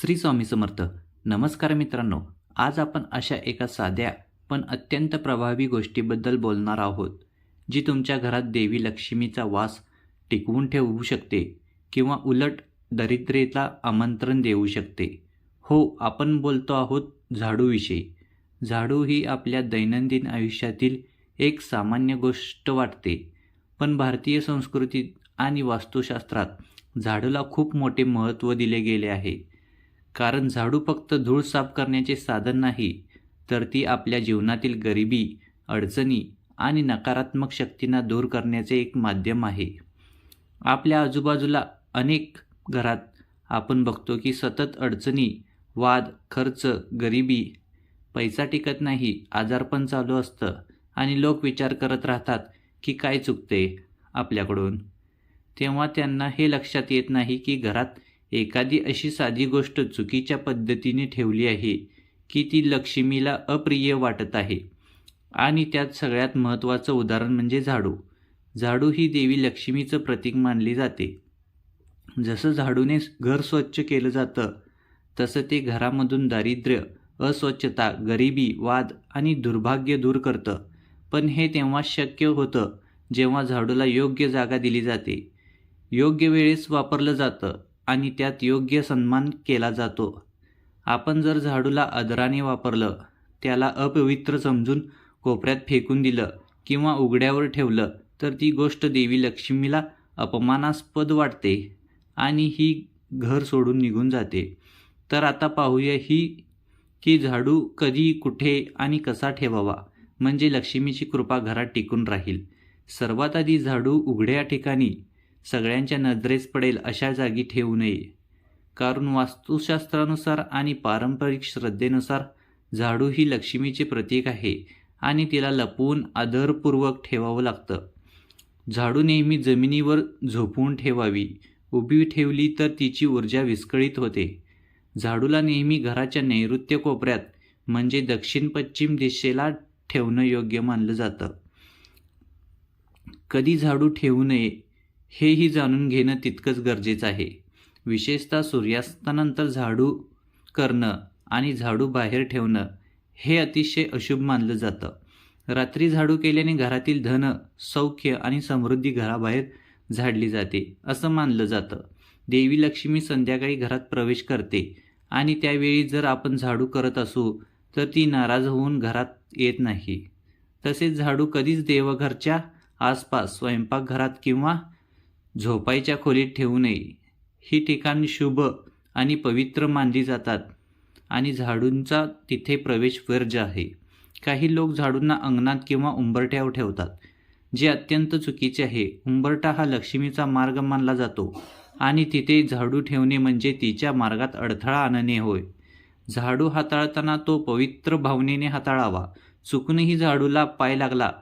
श्री स्वामी समर्थ. नमस्कार मित्रांनो आज आपण अशा एका साध्या पण अत्यंत प्रभावी गोष्टीबद्दल बोलणार आहोत जी तुमच्या घरात देवी लक्ष्मीचा वास टिकवून ठेवू शकते किंवा उलट दरिद्रेला आमंत्रण देऊ शकते. हो आपण बोलतो आहोत झाडूविषयी. झाडू ही आपल्या दैनंदिन आयुष्यातील एक सामान्य गोष्ट वाटते. पण भारतीय संस्कृतीत आणि वास्तुशास्त्रात झाडूला खूप मोठे महत्त्व दिले गेले आहे. कारण झाडू फक्त धूळ साफ करण्याचे साधन नाही तर ती आपल्या जीवनातील गरिबी अडचणी आणि नकारात्मक शक्तींना दूर करण्याचे एक माध्यम आहे. आपल्या आजूबाजूला अनेक घरात आपण बघतो की सतत अडचणी वाद खर्च गरिबी पैसा टिकत नाही आजारपण चालू असतं आणि लोक विचार करत राहतात की काय चुकते आपल्याकडून. तेव्हा त्यांना हे लक्षात येत नाही की घरात एखादी अशी साधी गोष्ट चुकीच्या पद्धतीने ठेवली आहे की ती लक्ष्मीला अप्रिय वाटत आहे. आणि त्यात सगळ्यात महत्त्वाचं उदाहरण म्हणजे झाडू. झाडू ही देवी लक्ष्मीचं प्रतीक मानली जाते. जसं झाडूने घर स्वच्छ केलं जातं तसं ते घरामधून दारिद्र्य अस्वच्छता गरिबी वाद आणि दुर्भाग्य दूर करतं. पण हे तेव्हा शक्य होतं जेव्हा झाडूला योग्य जागा दिली जाते. योग्य वेळेस वापरलं जातं. आणि त्यात योग्य सन्मान केला जातो. आपण जर झाडूला आदराने वापरलं त्याला अपवित्र समजून कोपऱ्यात फेकून दिलं किंवा उघड्यावर ठेवलं तर ती गोष्ट देवी लक्ष्मीला अपमानास्पद वाटते आणि ही घर सोडून निघून जाते. तर आता पाहूया ही की झाडू कधी कुठे आणि कसा ठेवावा म्हणजे लक्ष्मीची कृपा घरात टिकून राहील. सर्वात आधी झाडू उघड्या ठिकाणी सगळ्यांच्या नजरेस पडेल अशा जागी ठेवू नये. कारण वास्तुशास्त्रानुसार आणि पारंपरिक श्रद्धेनुसार झाडू ही लक्ष्मीचे प्रतीक आहे आणि तिला लपवून आदरपूर्वक ठेवावं लागतं. झाडू नेहमी जमिनीवर झोपवून ठेवावी. उभी ठेवली तर तिची ऊर्जा विस्कळीत होते. झाडूला नेहमी घराच्या नैऋत्य कोपऱ्यात म्हणजे दक्षिण पश्चिम दिशेला ठेवणं योग्य मानलं जातं. कधी झाडू ठेवू नये हेही जाणून घेणं तितकंच गरजेचं आहे. विशेषतः सूर्यास्तानंतर झाडू करणं आणि झाडू बाहेर ठेवणं हे अतिशय अशुभ मानलं जातं. रात्री झाडू केल्याने घरातील धन सौख्य आणि समृद्धी घराबाहेर झाडली जाते असं मानलं जातं. देवी लक्ष्मी संध्याकाळी घरात प्रवेश करते आणि त्यावेळी जर आपण झाडू करत असू तर ती नाराज होऊन घरात येत नाही. तसेच झाडू कधीच देवघरच्या आसपास स्वयंपाकघरात किंवा झोपायच्या खोलीत ठेवू नये. ही ठिकाणी शुभ आणि पवित्र मानली जातात आणि झाडूंचा तिथे प्रवेश वर्ज आहे. काही लोक झाडूंना अंगणात किंवा उंबरठ्यावर ठेवतात. जे अत्यंत चुकीचे आहे. उंबरठा हा लक्ष्मीचा मार्ग मानला जातो आणि तिथे झाडू ठेवणे म्हणजे तिच्या मार्गात अडथळा आणणे होय. झाडू हाताळताना तो पवित्र भावनेने हाताळावा. चुकूनही झाडूला पाय लागला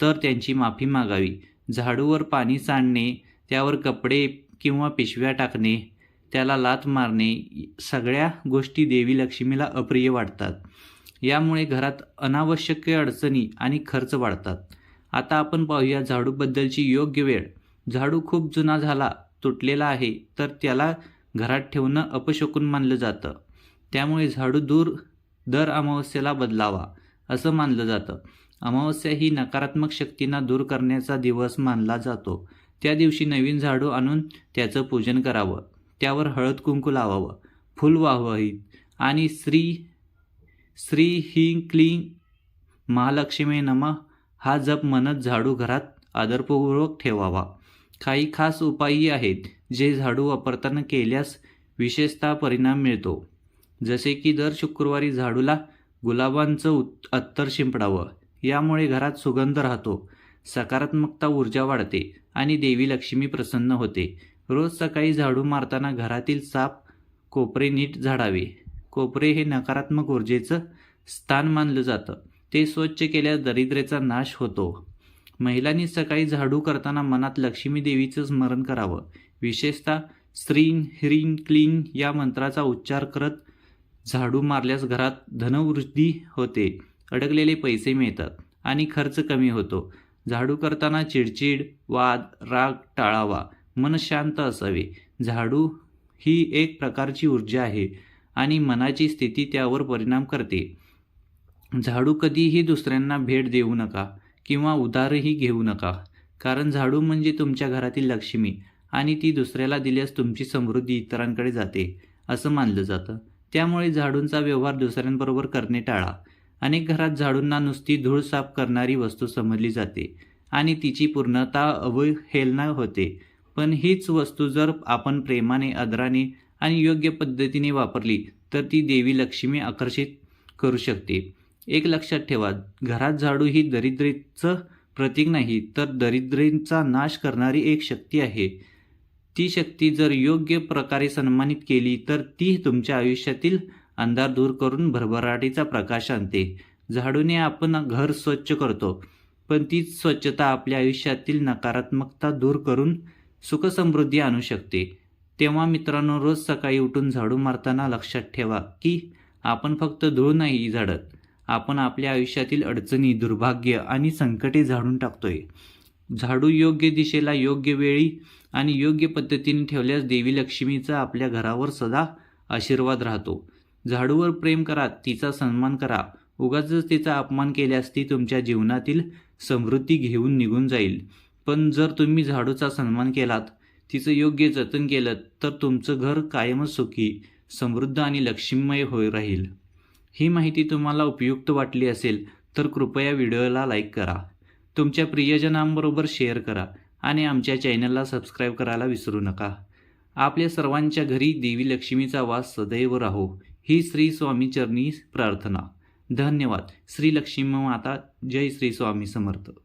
तर त्यांची माफी मागावी. झाडूवर पाणी सांडणे त्यावर कपडे किंवा पिशव्या टाकणे त्याला लात मारणे सगळ्या गोष्टी देवी लक्ष्मीला अप्रिय वाटतात. यामुळे घरात अनावश्यक अडचणी आणि खर्च वाढतात. आता आपण पाहूया झाडूबद्दलची योग्य वेळ. झाडू खूप जुना झाला तुटलेला आहे तर त्याला घरात ठेवणं अपशकून मानलं जातं. त्यामुळे झाडू दूर दर अमावस्येला बदलावा असं मानलं जातं. अमावस्या ही नकारात्मक शक्तींना दूर करण्याचा दिवस मानला जातो. त्या दिवशी नवीन झाडू आणून त्याचं पूजन करावं. त्यावर हळद कुंकू लावावं. फुल वाहवावीत आणि श्री श्री ही क्लीं महालक्ष्मी नमा हा जप म्हणत झाडू घरात आदरपूर्वक ठेवावा. काही खास उपायही आहेत जे झाडू वापरताना केल्यास विशेषतः परिणाम मिळतो. जसे की दर शुक्रवारी झाडूला गुलाबांचं उत अत्तर शिंपडावं. यामुळे घरात सुगंध राहतो. सकारात्मकता ऊर्जा वाढते. आणि देवी लक्ष्मी प्रसन्न होते. रोज सकाळी झाडू मारताना घरातील साप कोपरे नीट झाडावे. कोपरे हे नकारात्मक ऊर्जेचं स्थान मानलं जातं. ते स्वच्छ केल्यास दरिद्रेचा नाश होतो. महिलांनी सकाळी झाडू करताना मनात लक्ष्मी देवीचं स्मरण करावं. विशेषतः स्त्रीन ह्रीन क्लीन या मंत्राचा उच्चार करत झाडू मारल्यास घरात धनवृद्धी होते. अडकलेले पैसे मिळतात आणि खर्च कमी होतो. झाडू करताना चिडचिड वाद राग टाळावा मन शांत असावे. झाडू ही एक प्रकारची ऊर्जा आहे आणि मनाची स्थिती त्यावर परिणाम करते. झाडू कधीही दुसऱ्यांना भेट देऊ नका किंवा उधारही घेऊ नका. कारण झाडू म्हणजे तुमच्या घरातील लक्ष्मी आणि ती दुसऱ्याला दिल्यास तुमची समृद्धी इतरांकडे जाते असं मानलं जातं. त्यामुळे झाडूंचा व्यवहार दुसऱ्यांबरोबर करणे टाळा. अनेक घरात झाडूंना नुसती धूळ साफ करणारी वस्तू समजली जाते आणि तिची पूर्णता अवहेलना होते. पण हीच वस्तू जर आपण प्रेमाने आदराने आणि योग्य पद्धतीने वापरली तर ती देवी लक्ष्मी आकर्षित करू शकते. एक लक्षात ठेवा घरात झाडू ही दरिद्रीचं प्रतीक नाही तर दरिद्रींचा नाश करणारी एक शक्ती आहे. ती शक्ती जर योग्य प्रकारे सन्मानित केली तर ती तुमच्या आयुष्यातील अंधार दूर करून भरभराटीचा प्रकाश आणते. झाडूने आपण घर स्वच्छ करतो पण तीच स्वच्छता आपल्या आयुष्यातील नकारात्मकता दूर करून सुखसमृद्धी आणू शकते. तेव्हा मित्रांनो रोज सकाळी उठून झाडू मारताना लक्षात ठेवा की आपण फक्त धूळ नाही झाडत आपण आपल्या आयुष्यातील अडचणी दुर्भाग्य आणि संकटे झाडून टाकतोय. झाडू योग्य दिशेला योग्य वेळी आणि योग्य पद्धतीने ठेवल्यास देवी लक्ष्मीचा आपल्या घरावर सदा आशीर्वाद राहतो. झाडूवर प्रेम करा तिचा सन्मान करा. उगाच तिचा अपमान केल्यास ती तुमच्या जीवनातील समृद्धी घेऊन निघून जाईल. पण जर तुम्ही झाडूचा सन्मान केलात तिचं योग्य जतन केलं तर तुमचं घर कायमच सुखी समृद्ध आणि लक्ष्मीमय होय राहील. ही माहिती तुम्हाला उपयुक्त वाटली असेल तर कृपया व्हिडिओला लाईक करा. तुमच्या प्रियजनांबरोबर शेअर करा आणि आमच्या चॅनलला सबस्क्राईब करायला विसरू नका. आपल्या सर्वांच्या घरी देवी लक्ष्मीचा वास सदैव राहो. ही श्री स्वामी चरणी प्रार्थना. धन्यवाद. श्री लक्ष्मी माता जय श्री स्वामी समर्थ.